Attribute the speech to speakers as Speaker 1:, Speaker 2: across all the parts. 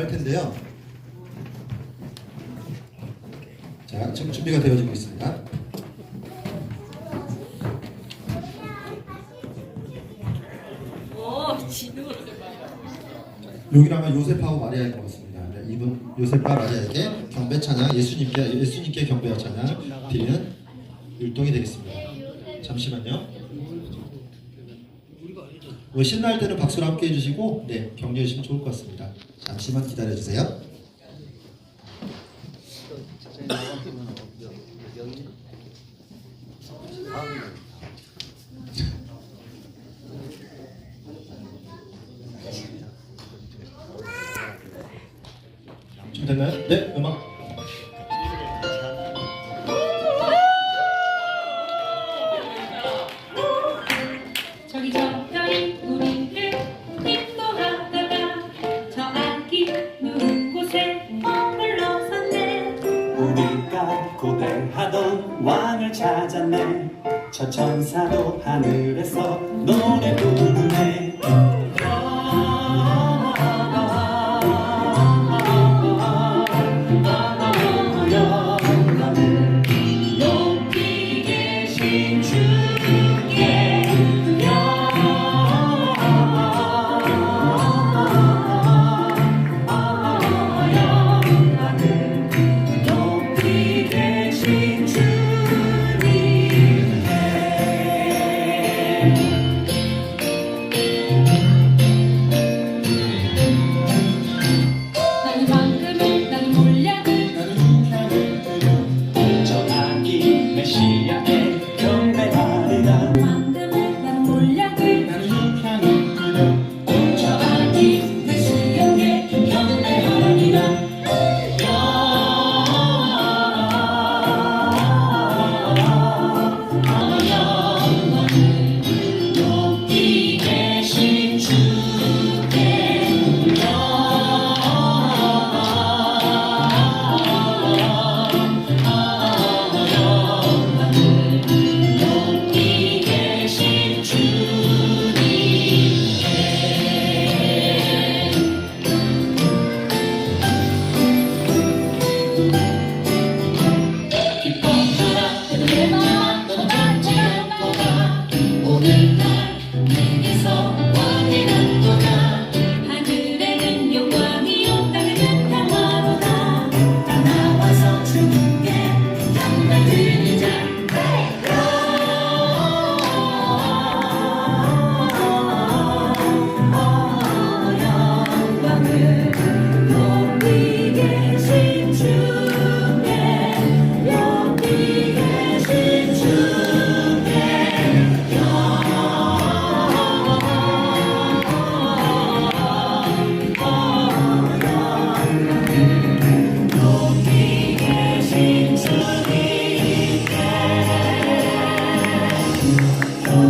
Speaker 1: 할 텐데요. 자, 지금 준비가 되어지고 있습니다.
Speaker 2: 오, 진우.
Speaker 1: 여기는 아마 요셉하고 마리아인 것 같습니다. 네, 이분 요셉과 마리아에게 경배 찬양, 예수님께 예수님께 경배 찬양 드리는 율동이 되겠습니다. 잠시만요. 뭐 신날 때는 박수로 함께 해주시고 네 격려해 주시면 좋을 것 같습니다. 잠시만 기다려 주세요. 준비됐나요? 네, 음악.
Speaker 2: 저기 저 우리가
Speaker 3: 고대하던 왕을 찾았네 저 천사도 하늘에서 노래 부르네 영원히 여기 계신 주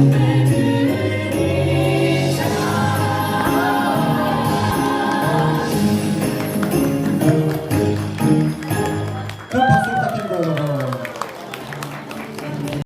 Speaker 3: Thank you.